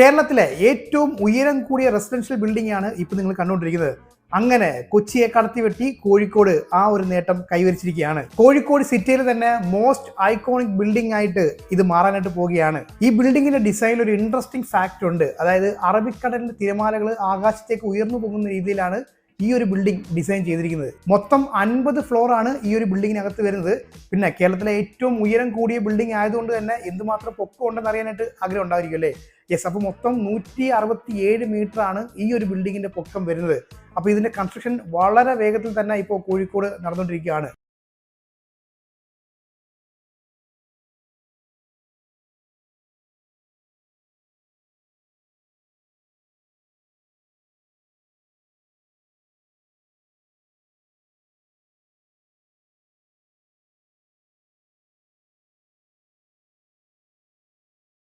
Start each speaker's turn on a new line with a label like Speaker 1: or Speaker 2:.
Speaker 1: കേരളത്തിലെ ഏറ്റവും ഉയരം കൂടിയ റെസിഡൻഷ്യൽ ബിൽഡിംഗ് ആണ് ഇപ്പൊ നിങ്ങൾ കണ്ടുകൊണ്ടിരിക്കുന്നത്. അങ്ങനെ കൊച്ചിയെ കടത്തിവെട്ടി കോഴിക്കോട് ആ ഒരു നേട്ടം കൈവരിച്ചിരിക്കുകയാണ്. കോഴിക്കോട് സിറ്റിയിൽ തന്നെ മോസ്റ്റ് ഐക്കോണിക് ബിൽഡിംഗ് ആയിട്ട് ഇത് മാറാനായിട്ട് പോവുകയാണ്. ഈ ബിൽഡിങ്ങിന്റെ ഡിസൈനിൽ ഒരു ഇൻട്രസ്റ്റിംഗ് ഫാക്ട് ഉണ്ട്. അതായത് അറബിക്കടലിന്റെ തിരമാലകൾ ആകാശത്തേക്ക് ഉയർന്നു പോകുന്ന രീതിയിലാണ് ഈ ഒരു ബിൽഡിംഗ് ഡിസൈൻ ചെയ്തിരിക്കുന്നത്. മൊത്തം അൻപത് ഫ്ലോർ ആണ് ഈ ഒരു ബിൽഡിങ്ങിനകത്ത് വരുന്നത്. പിന്നെ കേരളത്തിലെ ഏറ്റവും ഉയരം കൂടിയ ബിൽഡിംഗ് ആയതുകൊണ്ട് തന്നെ എന്തുമാത്രം പൊക്കം ഉണ്ടെന്ന് അറിയാനായിട്ട് ആഗ്രഹം ഉണ്ടായിരിക്കും അല്ലേ? യെസ് അപ്പോൾ മൊത്തം നൂറ്റി അറുപത്തി ഏഴ് മീറ്റർ ആണ് ഈ ഒരു ബിൽഡിങ്ങിന്റെ പൊക്കം വരുന്നത്. അപ്പോൾ ഇതിന്റെ കൺസ്ട്രക്ഷൻ വളരെ വേഗത്തിൽ തന്നെ ഇപ്പോൾ കോഴിക്കോട് നടന്നുകൊണ്ടിരിക്കുകയാണ്.